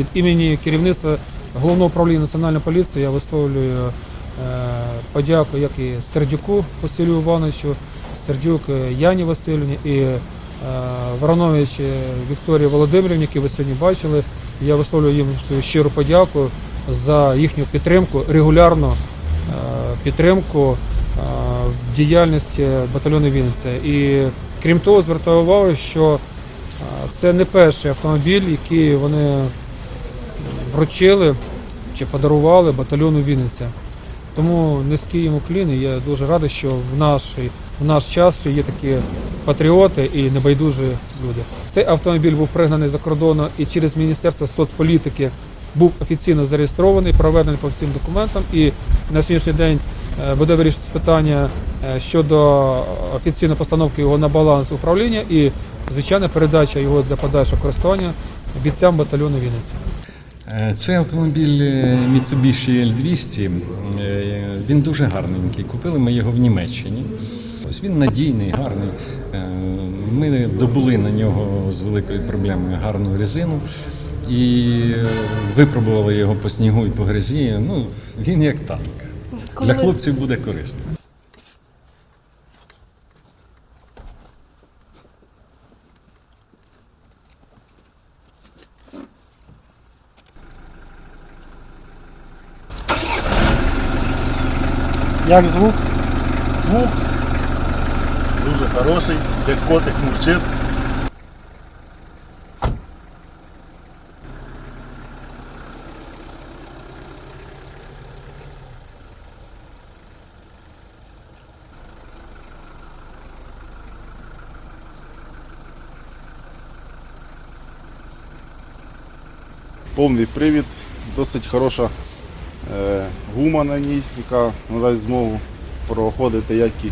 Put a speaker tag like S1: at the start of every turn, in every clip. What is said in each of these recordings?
S1: від імені керівництва головного управління національної поліції я висловлюю е, подяку як і Сердюку Василю Івановичу, Сердюк е, Яні Васильівні і е, Воронович Вікторії Володимирівні, які ви сьогодні бачили. Я висловлюю їм свою щиру подяку за їхню підтримку, регулярну підтримку в діяльності батальйону Вінниця. І крім того, звертаю увагу, що це не перший автомобіль, який вони вручили чи подарували батальйону Вінниця. Тому низький йому клін, і я дуже радий, що в наш, в наш час є такі патріоти і небайдужі люди. Цей автомобіль був пригнаний за кордону і через Міністерство соцполітики був офіційно зареєстрований, проведений по всім документам. І на сьогоднішній день е, буде вирішитися питання е, щодо офіційної постановки його на баланс управління і звичайна передача його для подальшого користування бійцям батальйону Вінниця.
S2: Е, Це автомобіль е, Mitsubishi L200. Е, Він дуже гарненький. Купили ми його в Німеччині. Ось він надійний, гарний. Ми добули на нього з великою проблемою гарну резину і випробували його по снігу і по грязі. Ну, він як танк. Для хлопців буде корисно.
S3: Як звук?
S4: Звук дуже хороший, де котик мурчить. Повний привід, досить хороша е, гума на ній, яка надасть змогу проходити як і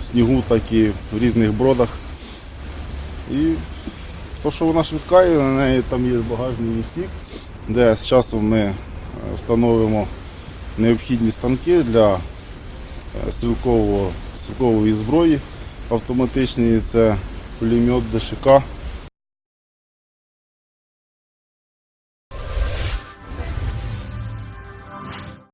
S4: в снігу, так і в різних бродах. І то, що вона швидка, і на неї там є багажний відсік, де з часом ми е, встановимо необхідні станки для е, стрілкового, стрілкової зброї автоматичної. Це пулемет ДШК